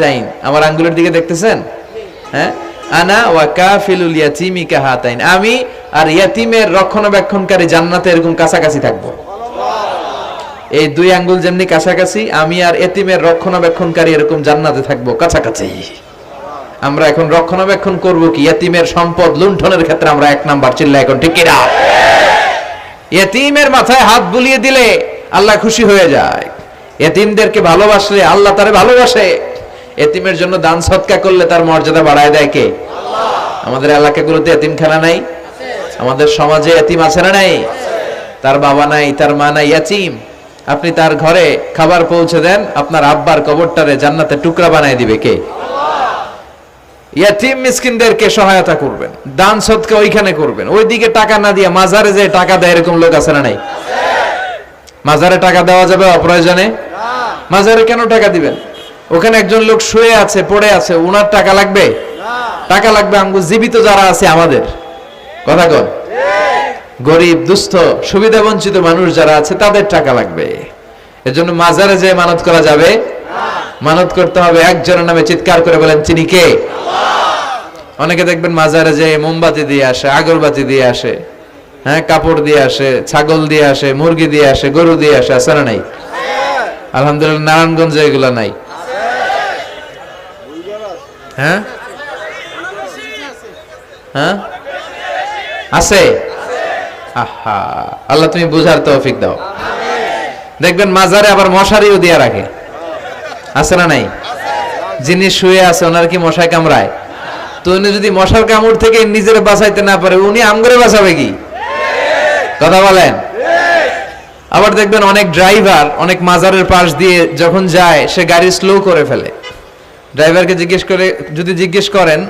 চাইন আমার আঙ্গুলের দিকে দেখতেছেন? হ্যাঁ? আনা ওয়া কাফিলুল ইয়াতিমি কাহাতাইন। আমি আর ইয়াতিমের রক্ষণাবেক্ষণকারী জান্নাতে এরকম কাছাকাছি থাকব। এই দুই আঙ্গুল যেমনি কাছাকাছি, আমি আর এতিমের রক্ষণাবেক্ষণকারী এরকম জান্নাতে থাকব কাছাকাছি। আমরা এখন রক্ষণাবেক্ষণ করব কি? এতিমের সম্পদ লুণ্ঠনের ক্ষেত্রে আমরা এক নাম্বার চিল্লা এখন, ঠিক কিনা? এতিমের মাথায় হাত বুলিয়ে দিলে আল্লাহ খুশি হয়ে যায়। এতিমদেরকে ভালোবাসলে আল্লাহ তারে ভালোবাসে। এতিমের জন্য দান সৎকা করলে তার মর্যাদা বাড়ায় দেয় কে? আমাদের এলাকাগুলোতে এতিমখানা নাই। আমাদের সমাজে এতিম আছে না নাই? তার বাবা নাই, তার মা নাই, এতিম। আপনি তার ঘরে খাবার পৌঁছে দেন, আপনার আব্বার কবরটারে জান্নাতে টুকরা বানায় দিবে কে? ইয়াতিম মিসকিনদেরকে সহায়তা করবেন, দান সৎকা ওইখানে করবেন। ওইদিকে টাকা না দিয়ে মাজারে যে টাকা দেয় এরকম লোক আছে না নাই? মাজারে টাকা দেওয়া যাবে অপ্রয়োজনে? মাজারে কেন টাকা দিবেন? ওখানে একজন লোক শুয়ে আছে, পড়ে আছে ওনার টাকা লাগবে? টাকা লাগবে আমগো জীবিত যারা আছে আমাদের। কথা কন। গরিব, দুস্থ, সুবিধা বঞ্চিত মানুষ যারা আছে, তাদের টাকা লাগবে। এজন্য মাজারে যে মানত করা যাবে? মানত করতে হবে। একজনের নামে চিৎকার করে বলেন চিনি কে? অনেকে দেখবেন মাজারে যে মোমবাতি দিয়ে আসে, আগরবাতি দিয়ে আসে হ্যাঁ কাপড় দিয়ে আসে, ছাগল দিয়ে আসে, মুরগি দিয়ে আসে, গরু দিয়ে আসে, আছে না নাই? আলহামদুলিল্লাহ, নারায়ণগঞ্জে এগুলো নাই। হ্যাঁ? হ্যাঁ? আছে? আহা, আল্লাহ তুমি বুঝার তৌফিক দাও। দেখবেন মাজারে আবার মশারিও দিয়ে রাখে। আছে না নাই? যিনি শুয়ে আছে, ওনার কি মশায় কামড়ায়? তো উনি যদি মশার কামড় থেকে নিজের বাঁচাইতে না পারে, উনি আমগরে বাঁচাবে কি? কথা বলেন? আবার দেখবেন অনেক ড্রাইভার অনেক মাজারের পাশ দিয়ে যখন যায়, সে গাড়ি স্লো করে ফেলে। ড্রাইভারকে জিজ্ঞেস করে, যদি জিজ্ঞেস করেন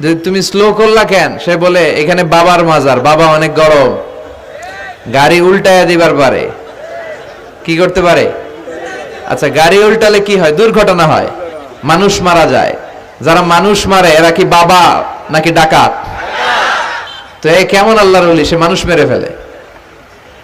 যে তুমি স্লো করলা কেন? সে বলে, এখানে বাবার মাজার, বাবা অনেক গরম। গাড়ি উল্টায় দিবার পারে। কি করতে পারে? আচ্ছা গাড়ি উল্টালে কি হয়? দুর্ঘটনা হয়। মানুষ মারা যায়। যারা মানুষ মারে, এরা কি বাবা নাকি ডাকাত? তো এ কেমন আল্লাহর সে মানুষ মেরে ফেলে।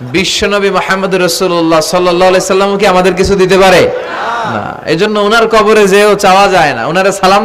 বিশ্বনবী মোহাম্মদ রসুল্লাহ সাল্লাহ সাল্লাম কি আমাদের কিছু দিতে পারে? না। এজন্য ওনার কবরে যেও চাওয়া যায় না। ওনারা সালাম